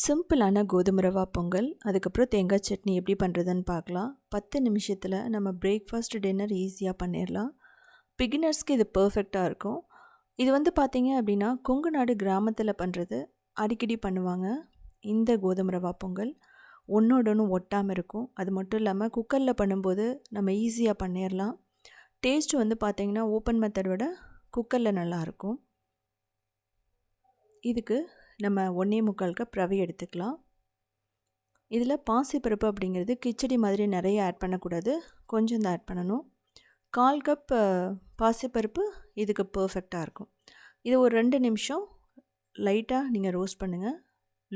சிம்பிளான கோதுமை ரவா பொங்கல் அதுக்கப்புறம் தேங்காய் சட்னி எப்படி பண்ணுறதுன்னு பார்க்கலாம். பத்து நிமிஷத்தில் நம்ம பிரேக்ஃபாஸ்ட் டின்னர் ஈஸியாக பண்ணிடலாம் பிகினர்ஸ்க்கு இது பர்ஃபெக்டாக இருக்கும். இது வந்து பார்த்தீங்க அப்படின்னா கொங்கு நாடு கிராமத்தில் பண்ணுறது அடிக்கடி பண்ணுவாங்க. இந்த கோதுமை ரவா பொங்கல் ஒன்றோட ஒட்டாமல் இருக்கும். அது மட்டும் இல்லாமல் குக்கரில் பண்ணும்போது நம்ம ஈஸியாக பண்ணிடலாம் டேஸ்ட் வந்து பார்த்திங்கன்னா ஓப்பன் மெத்தட் விட குக்கரில் நல்லாயிருக்கும் இதுக்கு நம்ம ஒன்றே முக்கால் கப் ரவை எடுத்துக்கலாம். இதில் பாசிப்பருப்பு அப்படிங்கிறது கிச்சடி மாதிரி நிறைய ஆட் பண்ணக்கூடாது. கொஞ்சம் தான் ஆட் பண்ணணும். கால் கப் பாசிப்பருப்பு இதுக்கு பர்ஃபெக்டாக இருக்கும். இது ஒரு ரெண்டு நிமிஷம் லைட்டாக நீங்கள் ரோஸ்ட் பண்ணுங்கள்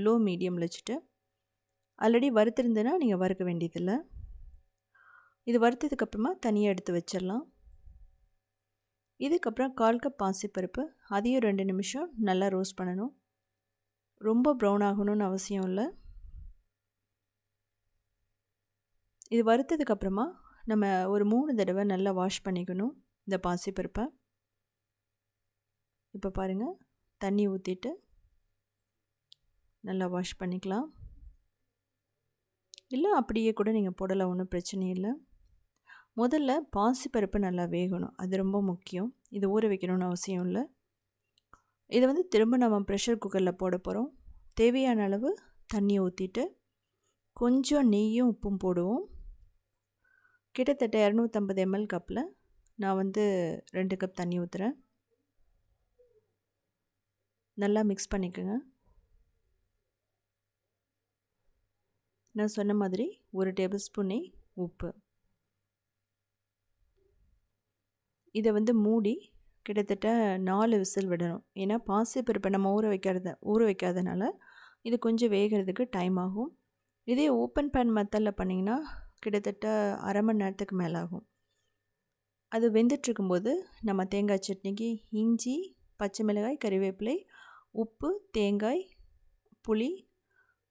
லோ மீடியமில் வச்சுட்டு. ஆல்ரெடி வறுத்துருந்துன்னா நீங்கள் வறுக்க வேண்டியதில்லை. இது வறுத்ததுக்கப்புறமா தனியாக எடுத்து வச்சிடலாம். இதுக்கப்புறம் கால் கப் பாசிப்பருப்பு அதையும் ரெண்டு நிமிஷம் நல்லா ரோஸ்ட் பண்ணணும். ரொம்ப ப்ரௌன் ஆகணும்னு அவசியம் இல்லை. இது வறுத்ததுக்கப்புறமா நம்ம ஒரு மூணு தடவை நல்லா வாஷ் பண்ணிக்கணும் இந்த பாசிப்பருப்பை இப்போ பாருங்கள் தண்ணி ஊற்றிட்டு நல்லா வாஷ் பண்ணிக்கலாம். இல்லை அப்படியே கூட நீங்கள் போடலாம் ஒன்றும் பிரச்சனை இல்லை. முதல்ல பாசிப்பருப்பு நல்லா வேகணும் அது ரொம்ப முக்கியம். இது ஊற வைக்கணும்னு அவசியம் இல்லை. இதை வந்து திரும்ப நம்ம ப்ரெஷர் குக்கரில் போட போகிறோம் தேவையான அளவு தண்ணியை ஊற்றிட்டு கொஞ்சம் நெய்யும் உப்பும் போடுவோம். கிட்டத்தட்ட இரநூத்தம்பது எம்எல் கப்பில் நான் வந்து ரெண்டு கப் தண்ணி ஊற்றுறேன் நல்லா மிக்ஸ் பண்ணிக்கோங்க. நான் சொன்ன மாதிரி ஒரு டேபிள் ஸ்பூன் நெய் உப்பு. இதை வந்து மூடி கிட்டத்தட்ட நாலு விசில் விடணும். ஏன்னா பாசிப்பருப்பை நம்ம ஊற வைக்கிறத ஊற வைக்காதனால இது கொஞ்சம் வேகிறதுக்கு டைம் ஆகும். இதே ஓப்பன் பேன் மெத்தடில் பண்ணிங்கன்னா கிட்டத்தட்ட அரை மணி நேரத்துக்கு மேலே ஆகும் அது வெந்துட்டுருக்கும்போது நம்ம தேங்காய் சட்னிக்கு இஞ்சி பச்சை மிளகாய் கறிவேப்பிலை உப்பு தேங்காய் புளி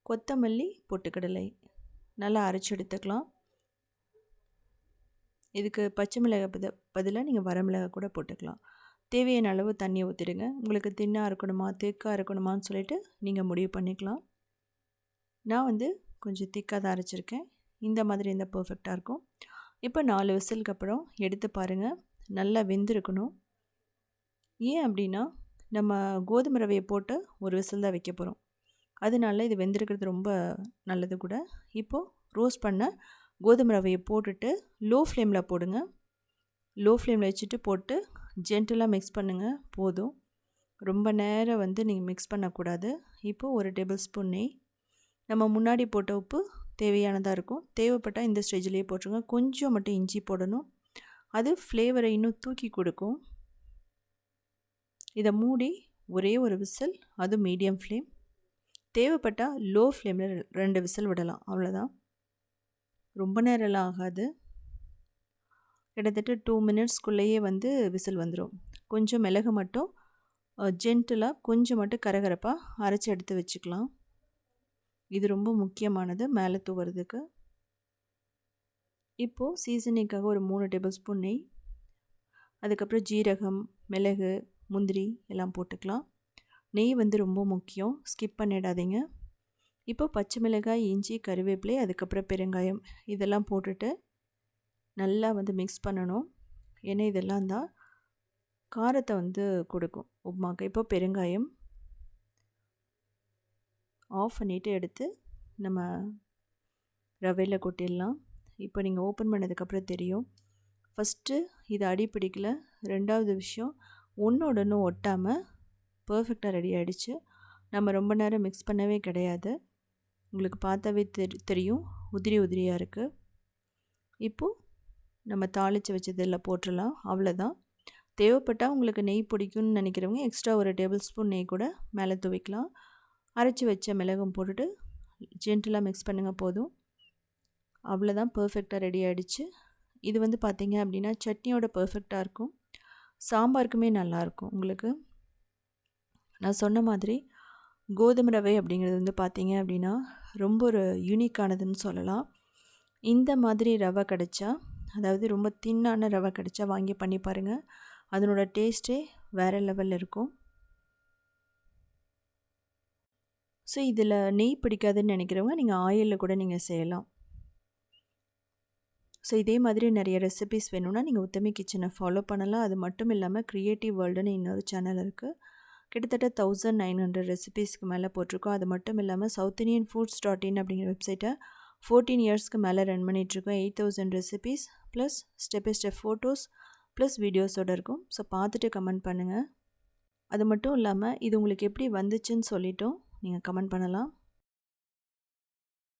கொத்தமல்லி பொட்டுக்கடலை நல்லா அரைச்சி எடுத்துக்கலாம். இதுக்கு பச்சை மிளகாய் பத பதிலாக நீங்கள் வரமிளகாய் கூட போட்டுக்கலாம். தேவையான அளவு தண்ணியை ஊற்றிடுங்க உங்களுக்கு தின்னாக இருக்கணுமா திக்காக இருக்கணுமான்னு சொல்லிட்டு நீங்கள் முடிவு பண்ணிக்கலாம். நான் வந்து கொஞ்சம் திக்காக தான் அரைச்சிருக்கேன். இந்த மாதிரி இருந்தால் பர்ஃபெக்டாக இருக்கும். இப்போ நாலு விசிலுக்கு அப்புறம் எடுத்து பாருங்கள் நல்லா வெந்திருக்கணும். ஏன் அப்படின்னா நம்ம கோதுமை ரவையை போட்டு ஒரு விசில் தான் வைக்க போகிறோம் அதனால இது வெந்திருக்கிறது ரொம்ப நல்லது கூட. இப்போது ரோஸ்ட் பண்ண கோதுமை ரவையை போட்டுட்டு லோ ஃப்ளேமில் போடுங்க. லோ ஃப்ளேமில் வச்சுட்டு போட்டு ஜென்டலாக மிக்ஸ் பண்ணுங்கள் போதும். ரொம்ப நேரம் வந்து நீங்கள் மிக்ஸ் பண்ணக்கூடாது. இப்போது ஒரு டேபிள் ஸ்பூன் நெய். நம்ம முன்னாடி போட்ட உப்பு தேவையானதாக இருக்கும். தேவைப்பட்டால் இந்த ஸ்டேஜ்லேயே போட்டுருங்க. கொஞ்சம் மட்டும் இஞ்சி போடணும். அது ஃப்ளேவரை இன்னும் தூக்கி கொடுக்கும். இதை மூடி ஒரே ஒரு விசில் அது மீடியம் ஃப்ளேம் தேவைப்பட்டால் லோ ஃப்ளேமில் ரெண்டு விசில் விடலாம். அவ்வளோதான் ரொம்ப நேரம்லாம் ஆகாது. கிட்டத்தட்ட டூ மினிட்ஸ்க்குள்ளேயே வந்து விசில் வந்துடும் கொஞ்சம் மிளகு மட்டும் ஜென்டிலாக கொஞ்சம் மட்டும் கரகரப்பாக அரைச்சி எடுத்து வச்சுக்கலாம். இது ரொம்ப முக்கியமானது மேலே தூவுறதுக்கு. இப்போது சீசனிங்காக ஒரு மூணு டேபிள் ஸ்பூன் நெய் அதுக்கப்புறம் ஜீரகம் மிளகு முந்திரி எல்லாம் போட்டுக்கலாம். நெய் வந்து ரொம்ப முக்கியம். ஸ்கிப் பண்ணிடாதீங்க. இப்போ பச்சை மிளகாய் இஞ்சி கருவேப்பிலை அதுக்கப்புறம் பெருங்காயம் இதெல்லாம் போட்டுட்டு நல்லா வந்து மிக்ஸ் பண்ணணும். ஏன்னா இதெல்லாம் தான் காரத்தை வந்து கொடுக்கும். உப்புமாக்கு. இப்போ பெருங்காயம் ஆஃப் பண்ணிவிட்டு எடுத்து நம்ம ரவையில் கொட்டிடலாம். இப்போ நீங்கள் ஓப்பன் பண்ணதுக்கப்புறம் தெரியும். ஃபஸ்ட்டு இது அடி பிடிக்கல. ரெண்டாவது விஷயம் ஒன்றோட ஒன்று ஒட்டாமல் பர்ஃபெக்டாக ரெடி ஆகிடுச்சு நம்ம ரொம்ப நேரம் மிக்ஸ் பண்ணவே கிடையாது. உங்களுக்கு பார்த்தாவே தெரி தெரியும். உதிரி உதிரியாக இருக்குது இப்போது நம்ம தாளித்து வச்சதில் போட்டுடலாம் அவ்வளோதான் தேவைப்பட்டால் உங்களுக்கு நெய் பிடிக்கும்னு நினைக்கிறவங்க எக்ஸ்ட்ரா ஒரு டேபிள் ஸ்பூன் நெய் கூட மேலே துவைக்கலாம். அரைச்சி வச்ச மிளகும் போட்டுட்டு ஜென்டலாக மிக்ஸ் பண்ணுங்கள் போதும். அவ்வளோதான் பர்ஃபெக்டாக ரெடி ஆகிடுச்சு இது வந்து பார்த்திங்க அப்படின்னா சட்னியோட பர்ஃபெக்டாக இருக்கும். சாம்பாருக்குமே நல்லாயிருக்கும் உங்களுக்கு. நான் சொன்ன மாதிரி கோதுமை ரவை அப்படிங்கிறது வந்து பார்த்திங்க அப்படின்னா ரொம்ப ஒரு யூனிக்கானதுன்னு சொல்லலாம். இந்த மாதிரி ரவை கிடச்சா அதாவது ரொம்ப தின்னான ரவை கிடச்சா வாங்கி பண்ணி பாருங்கள் அதனோட டேஸ்ட்டே வேறு லெவலில் இருக்கும். ஸோ இதில் நெய் பிடிக்காதுன்னு நினைக்கிறவங்க நீங்கள் ஆயிலில் கூட நீங்கள் செய்யலாம். ஸோ இதே மாதிரி நிறைய ரெசிபிஸ் வேணும்னா நீங்கள் உத்தமி கிச்சனை ஃபாலோ பண்ணலாம். அது மட்டும் இல்லாமல் க்ரியேட்டிவ் வேர்ல்டுன்னு இன்னொரு சேனல் இருக்குது கிட்டத்தட்ட தௌசண்ட் நைன் ஹண்ட்ரட் ரெசிபீஸ்க்கு மேலே போட்டிருக்கோம். அது மட்டும் இல்லாமல் south Indian foods dot in அப்படிங்கிற வெப்சைட்டை ஃபோர்டீன் இயர்ஸ்க்கு மேலே ரன் பண்ணிகிட்ருக்கோம் eight thousand recipes plus step by step photos plus வீடியோஸோடு இருக்கும். ஸோ பார்த்துட்டு கமெண்ட் பண்ணுங்கள் அது மட்டும் இல்லாமல் இது உங்களுக்கு எப்படி வந்துச்சுன்னு சொல்லிட்டோம் நீங்கள் கமெண்ட் பண்ணலாம்.